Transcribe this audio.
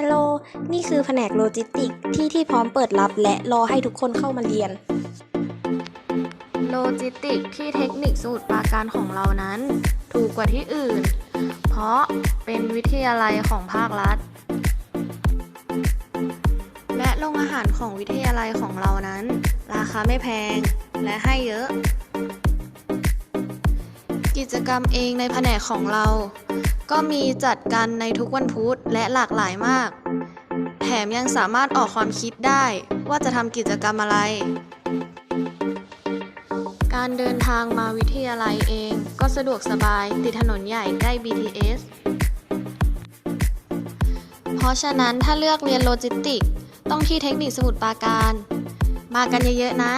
ฮัลโหล นี่คือแผนกโลจิสติกที่ที่พร้อมเปิดรับและรอให้ทุกคนเข้ามาเรียน โลจิสติกที่เทคนิคสมุทรปราการของเรานั้น ถูกกว่าที่อื่น เพราะเป็นวิทยาลัยของภาครัฐ และโรงอาหารของวิทยาลัยของเรานั้น ราคาไม่แพงและให้เยอะ กิจกรรมเองในแผนกของเรา ก็มีจัดกันในทุกวันพุธและหลากหลายมาก แถมยังสามารถออกความคิดได้ว่าจะทำกิจกรรมอะไร การเดินทางมาวิทยาลัยเองก็สะดวกสบายติดถนนใหญ่ใกล้ BTS เพราะฉะนั้นถ้าเลือกเรียนโลจิสติก ต้องที่เทคนิคสมุทรปราการ มากันเยอะๆนะ